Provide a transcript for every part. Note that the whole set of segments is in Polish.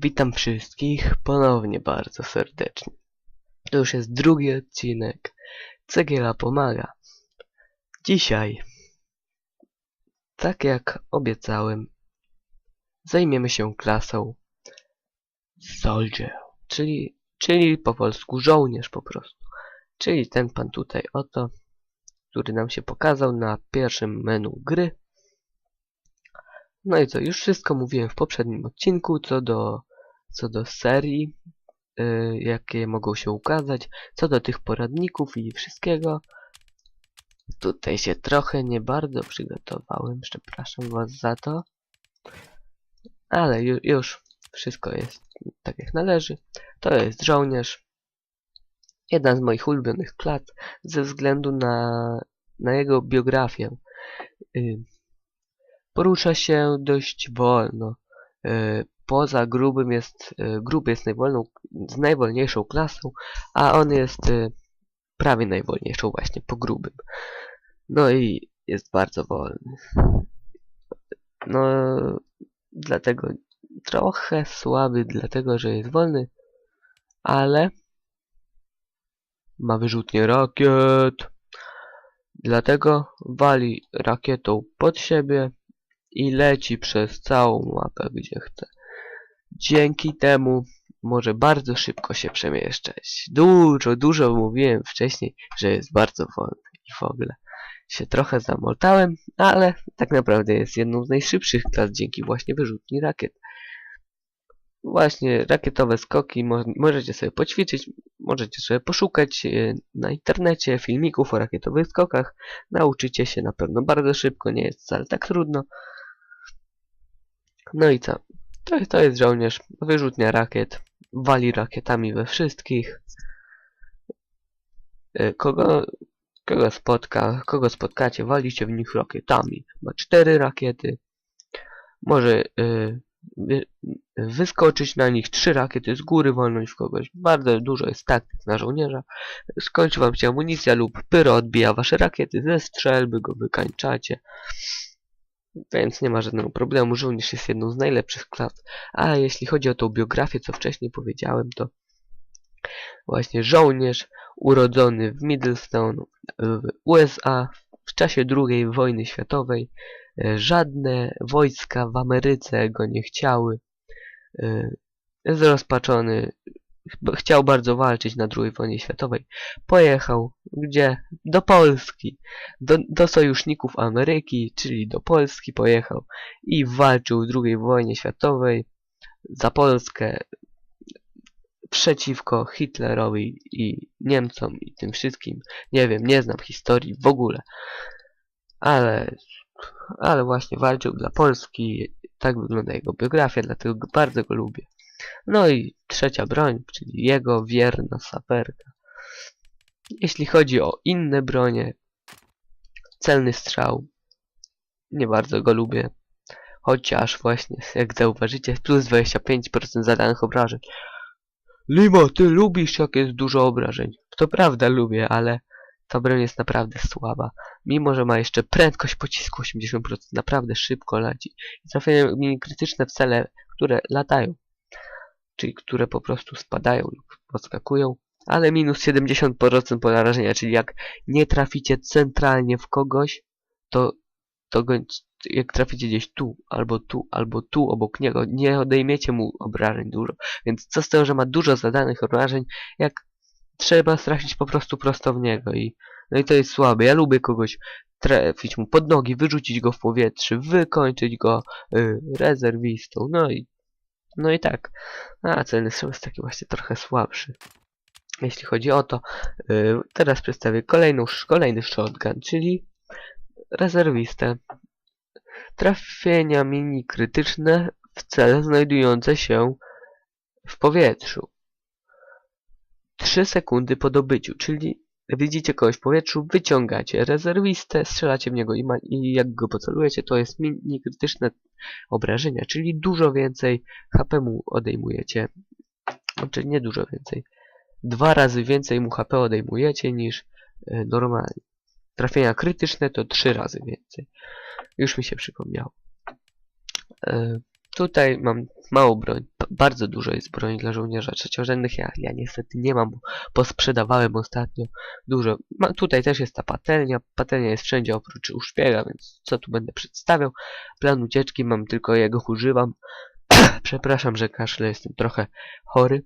Witam wszystkich ponownie bardzo serdecznie. To już jest drugi odcinek. Cegiela pomaga. Dzisiaj, tak jak obiecałem, zajmiemy się klasą Soldier, czyli, czyli po polsku żołnierz po prostu. Czyli ten pan tutaj oto, który nam się pokazał na pierwszym menu gry. No i co, już wszystko mówiłem w poprzednim odcinku co do, co do serii, yy, jakie mogą się ukazać, co do tych poradników i wszystkiego. Tutaj się trochę nie bardzo przygotowałem, przepraszam was za to. Ale ju, już wszystko jest tak jak należy. To jest żołnierz. Jedna z moich ulubionych klas ze względu na, na jego biografię. Yy, porusza się dość wolno. E, Poza grubym jest, e, gruby jest najwolną, z najwolniejszą klasą, a on jest e, prawie najwolniejszą właśnie po grubym. No i jest bardzo wolny. No, dlatego trochę słaby, dlatego że jest wolny, ale ma wyrzutnie rakiet. Dlatego wali rakietą pod siebie i leci przez całą mapę, gdzie chce. Dzięki temu może bardzo szybko się przemieszczać. Dużo, dużo mówiłem wcześniej, że jest bardzo wolny i w ogóle się trochę zamoltałem, ale tak naprawdę jest jedną z najszybszych klas dzięki właśnie wyrzutni rakiet. Właśnie rakietowe skoki mo możecie sobie poćwiczyć, możecie sobie poszukać e, na internecie filmików o rakietowych skokach. Nauczycie się na pewno bardzo szybko, nie jest wcale tak trudno. No i co? To, to jest żołnierz, wyrzutnia rakiet, wali rakietami we wszystkich. E, Kogo, kogo spotka, kogo spotkacie, walicie w nich rakietami. Ma cztery rakiety. Może wy, wyskoczyć na nich trzy rakiety z góry, walnąć w kogoś. Bardzo dużo jest taktyk na żołnierza. Skończy wam się amunicja lub pyro odbija wasze rakiety ze strzelby, go wykańczacie. Więc nie ma żadnego problemu, żołnierz jest jedną z najlepszych klas. A jeśli chodzi o tą biografię, co wcześniej powiedziałem, to właśnie żołnierz urodzony w Middlestone w USA w czasie II wojny światowej. E, Żadne wojska w Ameryce go nie chciały. E, Zrozpaczony, ch- chciał bardzo walczyć na II wojnie światowej. Pojechał gdzie? Do Polski. Do, do sojuszników Ameryki, czyli do Polski pojechał i walczył w II wojnie światowej za Polskę przeciwko Hitlerowi i Niemcom i tym wszystkim. Nie wiem, nie znam historii w ogóle. Ale, ale właśnie walczył dla Polski. Tak wygląda jego biografia, dlatego go- bardzo go lubię. No i trzecia broń, czyli jego wierna saperka. Jeśli chodzi o inne bronie, celny strzał. Nie bardzo go lubię. Chociaż właśnie, jak zauważycie, plus 25% zadanych obrażeń. Limo, ty lubisz jak jest dużo obrażeń. To prawda lubię, ale ta broń jest naprawdę słaba. Mimo, że ma jeszcze prędkość pocisku 80%, naprawdę szybko leci. I trafiają mini krytyczne w cele, które latają. Czyli które po prostu spadają lub podskakują. Ale minus 70% porażenia, czyli jak nie traficie centralnie w kogoś, to, to go, jak traficie gdzieś tu, albo tu, albo tu obok niego, nie odejmiecie mu obrażeń dużo. Więc co z tego, że ma dużo zadanych obrażeń, jak trzeba trafić po prostu prosto w niego i no i to jest słabe. Ja lubię kogoś trafić mu pod nogi, wyrzucić go w powietrze, wykończyć go y, rezerwistą, no i no i tak. A celny strzał jest taki właśnie trochę słabszy. Jeśli chodzi o to, y, teraz przedstawię kolejną, kolejny shotgun, czyli rezerwistę. Trafienia mini krytyczne w cele znajdujące się w powietrzu. 3 sekundy po dobyciu, czyli widzicie kogoś w powietrzu, wyciągacie rezerwistę, strzelacie w niego i, i jak go pocelujecie, to jest mini krytyczne obrażenia, czyli dużo więcej HP mu odejmujecie. Znaczy nie dużo więcej. Dwa razy więcej mu HP odejmujecie niż e, normalnie. Trafienia krytyczne to trzy razy więcej. Już mi się przypomniało. E, Tutaj mam mało broń, bardzo dużo jest broni dla żołnierza trzeciorzędnych, ja, ja niestety nie mam, bo posprzedawałem ostatnio dużo. Ma, tutaj też jest ta patelnia, patelnia jest wszędzie oprócz u więc co tu będę przedstawiał. Plan ucieczki mam, tylko jego używam. Przepraszam, że kaszle, jestem trochę chory.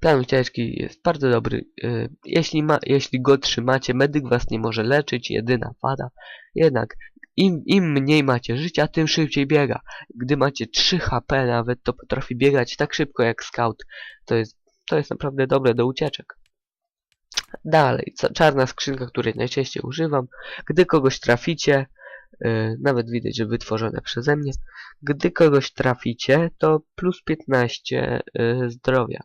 Plan ucieczki jest bardzo dobry. y, Jeśli, ma, jeśli go trzymacie, medyk was nie może leczyć, jedyna wada. Jednak im, im mniej macie życia, tym szybciej biega. Gdy macie 3 HP nawet, to potrafi biegać tak szybko jak scout. To jest, to jest naprawdę dobre do ucieczek. Dalej, czarna skrzynka, której najczęściej używam. Gdy kogoś traficie, y, nawet widać, że wytworzone przeze mnie. Gdy kogoś traficie, to plus 15 y, zdrowia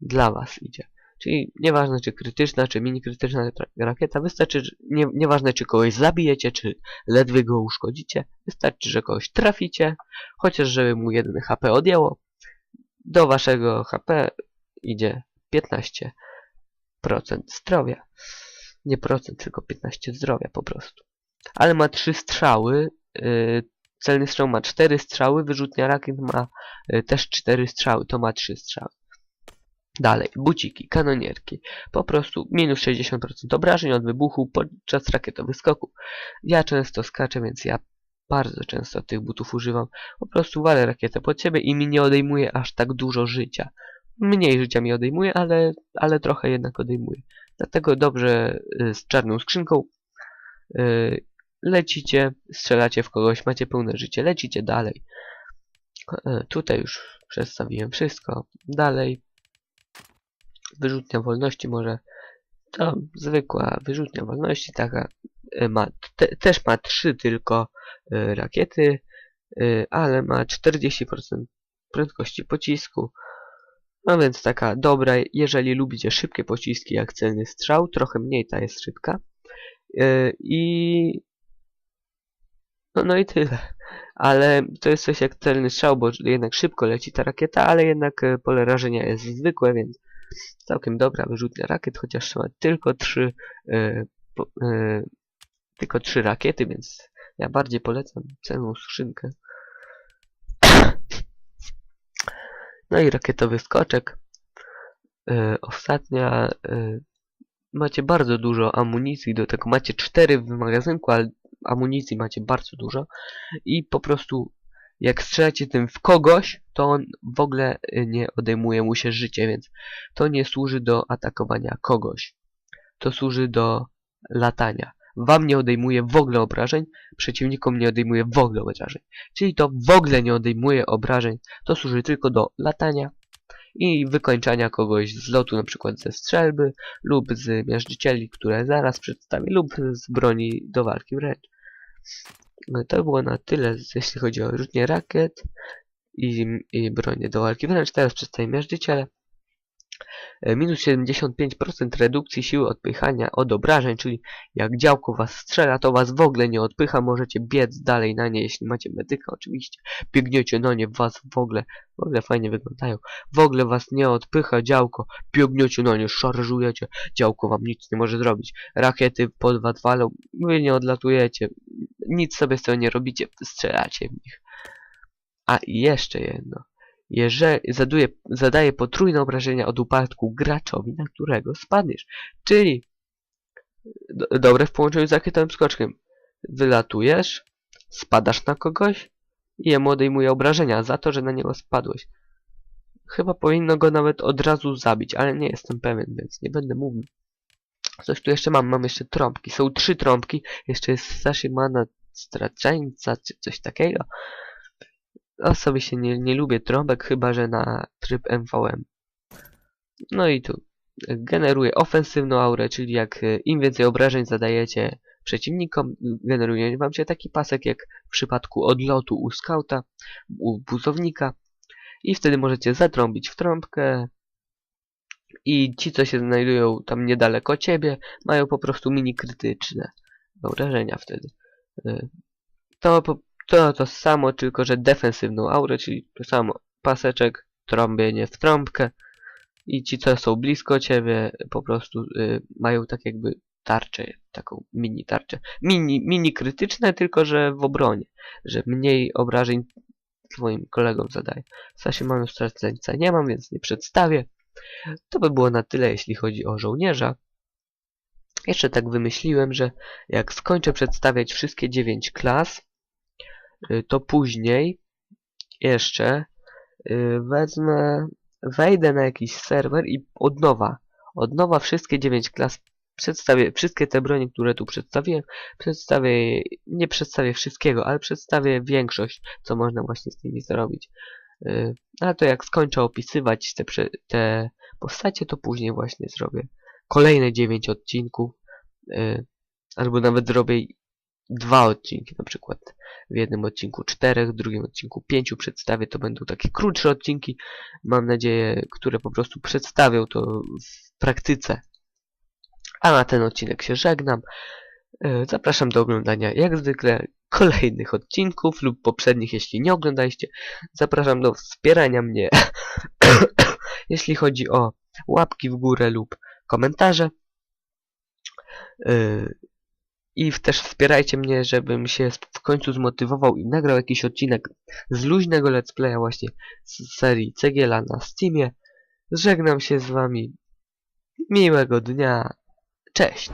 dla was idzie. Czyli nieważne czy krytyczna, czy mini krytyczna rakieta, wystarczy, nie, nieważne czy kogoś zabijecie, czy ledwie go uszkodzicie, wystarczy, że kogoś traficie, chociaż żeby mu jeden HP odjęło, do waszego HP idzie 15% zdrowia. Nie procent, tylko 15 zdrowia po prostu. Ale ma 3 strzały, yy, celny strzał ma 4 strzały, wyrzutnia rakiet ma yy, też 4 strzały, to ma 3 strzały. Dalej, buciki, kanonierki. Po prostu minus 60% obrażeń od wybuchu podczas rakietowych skoków. Ja często skaczę, więc ja bardzo często tych butów używam. Po prostu walę rakietę pod siebie i mi nie odejmuje aż tak dużo życia. Mniej życia mi odejmuje, ale, ale trochę jednak odejmuje. Dlatego dobrze y, z czarną skrzynką y, lecicie, strzelacie w kogoś, macie pełne życie, lecicie dalej. E, Tutaj już przedstawiłem wszystko. Dalej wyrzutnia wolności może to zwykła wyrzutnia wolności taka e, ma te, też ma trzy tylko e, rakiety e, ale ma 40% prędkości pocisku. No więc taka dobra jeżeli lubicie szybkie pociski jak celny strzał trochę mniej ta jest szybka. I no, no i tyle. Ale to jest coś jak celny strzał bo jednak szybko leci ta rakieta ale jednak pole rażenia jest zwykłe więc całkiem dobra wyrzutnia rakiet, chociaż ma tylko trzy, po, e, tylko trzy rakiety, więc ja bardziej polecam celną skrzynkę. No i rakietowy skoczek. E, ostatnia. E, macie bardzo dużo amunicji, do tego macie cztery w magazynku, ale amunicji macie bardzo dużo i po prostu jak strzelacie tym w kogoś, to on w ogóle y, nie odejmuje mu się życie, więc to nie służy do atakowania kogoś. To służy do latania. Wam nie odejmuje w ogóle obrażeń, przeciwnikom nie odejmuje w ogóle obrażeń. Czyli to w ogóle nie odejmuje obrażeń, to służy tylko do latania i wykończania kogoś z lotu, na przykład ze strzelby lub z miażdżycieli, które zaraz przedstawię, lub z broni do walki wręcz. No to było na tyle, jeśli chodzi o rzutnie rakiet i, i bronię do walki wręcz. Teraz przedstawię miażdżyciele. E, Minus 75% redukcji siły odpychania od obrażeń, czyli jak działko was strzela, to was w ogóle nie odpycha, możecie biec dalej na nie, jeśli macie medyka oczywiście. Biegniecie na nie, was w ogóle, w ogóle fajnie wyglądają. W ogóle was nie odpycha działko, biegniecie na nie, szarżujecie, działko wam nic nie może zrobić. Rakiety pod was walą, wy nie odlatujecie, nic sobie z tego nie robicie, strzelacie w nich. A i jeszcze jedno. Jeżeli zaduje, zadaje potrójne obrażenia od upadku graczowi, na którego spadniesz. Czyli do, dobre w połączeniu z rakietowym skoczkiem. Wylatujesz, spadasz na kogoś i jemu odejmuje obrażenia za to, że na niego spadłeś. Chyba powinno go nawet od razu zabić, ale nie jestem pewien, więc nie będę mówił. Coś tu jeszcze mam, mam jeszcze trąbki. Są trzy trąbki, jeszcze jest Sashimana Straczeńca, czy coś takiego. Osoby się nie, nie lubię trąbek, chyba że na tryb MVM. No i tu generuje ofensywną aurę, czyli jak e, im więcej obrażeń zadajecie przeciwnikom, generuje wam się taki pasek jak w przypadku odlotu u skauta, u buzownika i wtedy możecie zatrąbić w trąbkę i ci, co się znajdują tam niedaleko ciebie, mają po prostu mini krytyczne obrażenia wtedy. E, To to to samo, tylko że defensywną aurę, czyli to samo paseczek, trąbienie w trąbkę i ci, co są blisko ciebie, po prostu y, mają tak jakby tarczę, taką mini tarczę. Mini, mini krytyczne, tylko że w obronie, że mniej obrażeń swoim kolegom zadaję. W sensie mam już straceńca nie mam, więc nie przedstawię. To by było na tyle, jeśli chodzi o żołnierza. Jeszcze tak wymyśliłem, że jak skończę przedstawiać wszystkie 9 klas, y, to później jeszcze y, wezmę, wejdę na jakiś serwer i od nowa, od nowa wszystkie 9 klas przedstawię, wszystkie te bronie, które tu przedstawiłem, przedstawię, nie przedstawię wszystkiego, ale przedstawię większość, co można właśnie z nimi zrobić. Y, ale to jak skończę opisywać te, te postacie, to później właśnie zrobię kolejne 9 odcinków, yy, albo nawet zrobię dwa odcinki, na przykład w jednym odcinku czterech, w drugim odcinku pięciu przedstawię, to będą takie krótsze odcinki, mam nadzieję, które po prostu przedstawią to w praktyce. A na ten odcinek się żegnam. Yy, zapraszam do oglądania jak zwykle kolejnych odcinków lub poprzednich, jeśli nie oglądaliście. Zapraszam do wspierania mnie, jeśli chodzi o łapki w górę lub komentarze. Yy, I też wspierajcie mnie, żebym się w końcu zmotywował i nagrał jakiś odcinek z luźnego let's playa właśnie z serii Cegiela na Steamie. Żegnam się z wami. Miłego dnia. Cześć.